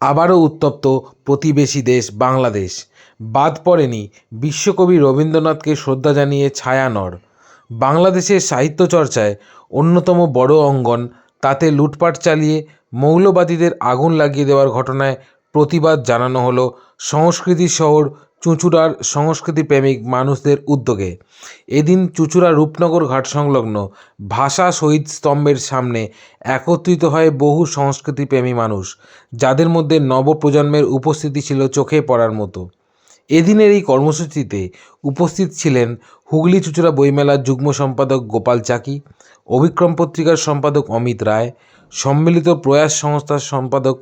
আবারও উত্তপ্ত প্রতিবেশী দেশ বাংলাদেশ। বাদ পড়েনি বিশ্বকবি রবীন্দ্রনাথকে শ্রদ্ধা জানিয়ে ছায়ানর। বাংলাদেশের সাহিত্য চর্চায় অন্যতম বড় অঙ্গন তাতে লুটপাট চালিয়ে মৌলবাদীদের আগুন লাগিয়ে দেওয়ার ঘটনায় প্রতিবাদ জানানো হলো সংস্কৃতি শহর চুঁচুড়ার সংস্কৃতিপ্রেমিক মানুষদের উদ্যোগে। এদিন চুঁচুড়া রূপনগর ঘাট সংলগ্ন ভাষা শহীদ স্তম্ভের সামনে একত্রিত হয় বহু সংস্কৃতিপ্রেমী মানুষ, যাদের মধ্যে নবপ্রজন্মের উপস্থিতি ছিল চোখে পড়ার মতো। এদিনের এই কর্মসূচিতে উপস্থিত ছিলেন হুগলি চুচুড়া বইমেলার যুগ্ম সম্পাদক গোপাল চাকি, অভিক্রম পত্রিকার সম্পাদক অমিত রায়, সম্মিলিত প্রয়াস সংস্থার সম্পাদক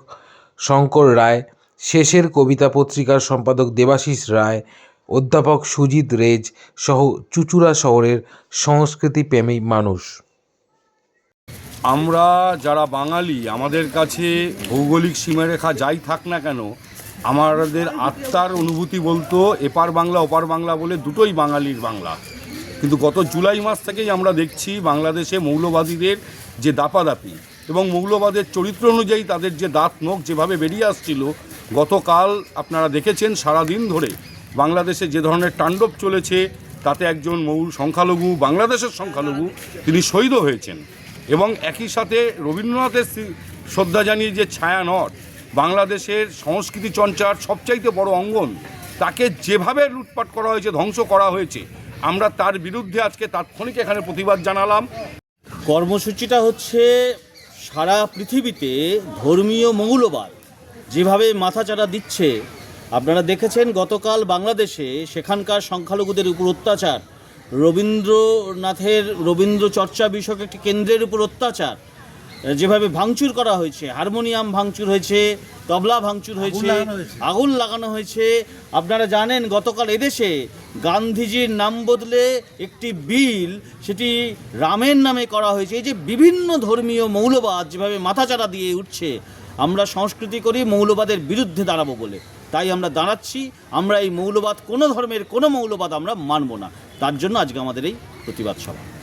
শঙ্কর রায় শেষের কবিতা পত্রিকার সম্পাদক দেবাশিস রায়, অধ্যাপক সুজিত রেজ সহ চুচুড়া শহরের সংস্কৃতি সংস্কৃতিপ্রেমী মানুষ। আমরা যারা বাঙালি, আমাদের কাছে ভৌগোলিক সীমারেখা যাই থাক না কেন, আমাদের আত্মার অনুভূতি বলতো এপার বাংলা, ওপার বাংলা বলে দুটোই বাঙালির বাংলা। কিন্তু গত জুলাই মাস থেকেই আমরা দেখছি বাংলাদেশে মৌলবাদীদের যে দাপাদাপি এবং মৌলবাদের চরিত্র অনুযায়ী তাদের যে দাঁত নখ যেভাবে বেরিয়ে আসছিল গতকাল আপনারা দেখেছেন সারাদিন ধরে বাংলাদেশে যে ধরনের তাণ্ডব চলেছে, তাতে একজন মৌল সংখ্যালঘু, বাংলাদেশের সংখ্যালঘু, তিনি শহীদ হয়েছেন। এবং একই সাথে রবীন্দ্রনাথের শ্রদ্ধা জানিয়ে যে ছায়ানট বাংলাদেশের সংস্কৃতি চর্চার সবচাইতে বড় অঙ্গন, তাকে যেভাবে লুটপাট করা হয়েছে, ধ্বংস করা হয়েছে, আমরা তার বিরুদ্ধে আজকে তাৎক্ষণিক এখানে প্রতিবাদ জানালাম। কর্মসূচিটা হচ্ছে সারা পৃথিবীতে ধর্মীয় মৌলবাদ। যেভাবে মাথাচাড়া দিচ্ছে আপনারা দেখেছেন গতকাল বাংলাদেশে সেখানকার সংখ্যালঘুদের উপর অত্যাচার। রবীন্দ্রনাথের রবীন্দ্র চর্চা বিষয়ক একটি কেন্দ্রের উপর অত্যাচার। যেভাবে ভাঙচুর করা হয়েছে হারমোনিয়াম ভাঙচুর হয়েছে তবলা ভাঙচুর হয়েছে আগুন লাগানো হয়েছে। আপনারা জানেন গতকাল এদেশে গান্ধীজির নাম বদলে একটি বিল সেটি রামের নামে করা হয়েছে। এই যে বিভিন্ন ধর্মীয় মৌলবাদ যেভাবে মাথাচাড়া দিয়ে উঠছে আমরা সংস্কৃতি করি, মৌলবাদের বিরুদ্ধে দাঁড়াবো বলে। তাই আমরা দাঁড়াচ্ছি, আমরা এই মৌলবাদ কোনো ধর্মের কোনো মৌলবাদ আমরা মানব না। তার জন্য আজকে আমাদের এই প্রতিবাদ সভা।